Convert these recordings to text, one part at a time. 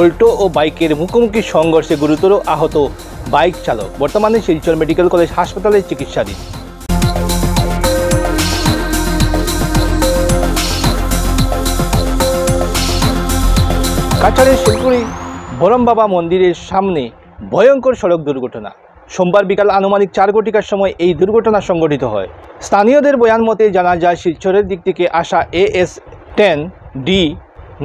উল্টো ও বাইকের মুখোমুখি সংঘর্ষে গুরুতর আহত বাইক চালক। বর্তমানে শিলচর মেডিকেল কলেজ হাসপাতালে চিকিৎসাধীন। কাছাড়ের শিলপুরি বরম বাবা মন্দিরের সামনে ভয়ঙ্কর সড়ক দুর্ঘটনা। সোমবার বিকাল আনুমানিক চার ঘটিকার সময় এই দুর্ঘটনা সংঘটিত হয়। স্থানীয়দের বয়ান মতে জানা যায়, শিলচরের দিক থেকে আসা AS ten D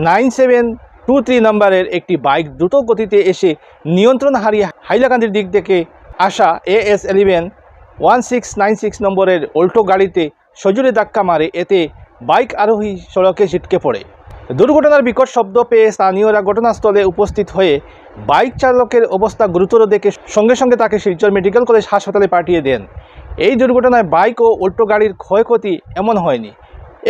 nine seven two three নাম্বারের একটি বাইক দ্রুত গতিতে এসে নিয়ন্ত্রণ হারিয়ে হাইলাকান্দির দিক থেকে আসা AS eleven one six nine six নম্বরের উল্টো গাড়িতে সজোরে ধাক্কা মারে। এতে বাইক আরোহী সড়কে ছিটকে পড়ে। দুর্ঘটনার বিকট শব্দ পেয়ে স্থানীয়রা ঘটনাস্থলে উপস্থিত হয়ে বাইক চালকের অবস্থা গুরুতর দেখে সঙ্গে সঙ্গে তাকে শিলচর মেডিকেল কলেজ হাসপাতালে পাঠিয়ে দেন। এই দুর্ঘটনায় বাইক ও উল্টো গাড়ির ক্ষয়ক্ষতি এমন হয়নি।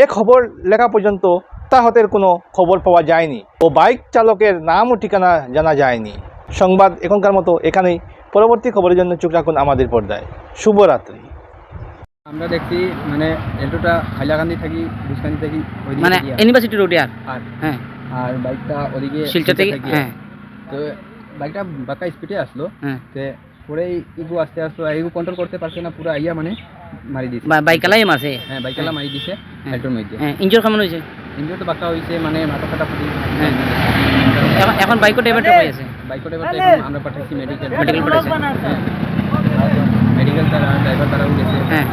এ খবর লেখা পর্যন্ত তাহতের কোনো খবর পাওয়া যায়নি ও বাইক চালকের নাম ও ঠিকানা জানা যায়নি। সংবাদ এখনকার মতো এখানেই। পরবর্তী খবরের জন্য চোখ রাখুন আমাদের পর্দায়। শুভরাত্রি। আমরা দেখছি মানে এল্টোটা হাইলাকান্দি থাকি বুসকান্দি থাকি মানে ইউনিভার্সিটি রোডে আর হ্যাঁ। আর বাইকটা ওদিকে শিলচর থেকে? হ্যাঁ। তো বাইকটা বাঁকা স্পিডে আসলো। হ্যাঁ। তে পরে ইগু আস্তে আস্তে ইগু কন্ট্রোল করতে পারছে না পুরো আইয়া মানে মারি দিছে। বাইকালাই মারছে? হ্যাঁ বাইকালা মারি দিছে হ্যাঁ। এল্টোর মধ্যে হ্যাঁ ইঞ্জোর কেমন হয়েছে? ইঞ্জুর তো বাঁকা হয়েছে মানে মাথা ফাটা ফুটি হ্যাঁ। এখন এখন বাইকও ড্রাইভারটা হয়ে আছে। বাইকটা এবার এখন আমরা পাঠাইছি মেডিকেল মেডিকেল পাঠাইছে মেডিকেল তারা ড্রাইভার তারাও গেছে। হ্যাঁ।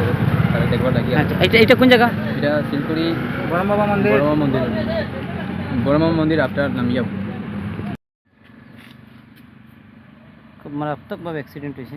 তারা দেখবার লাগিয়ে আচ্ছা এটা এটা কোন জায়গা? এটা শিলপুরি বরম বাবা মন্দির। বড়মা মন্দির। বড়মা মন্দির আপনার নামিয়া। খুব মারাত্মকভাবে অ্যাক্সিডেন্ট হয়েছে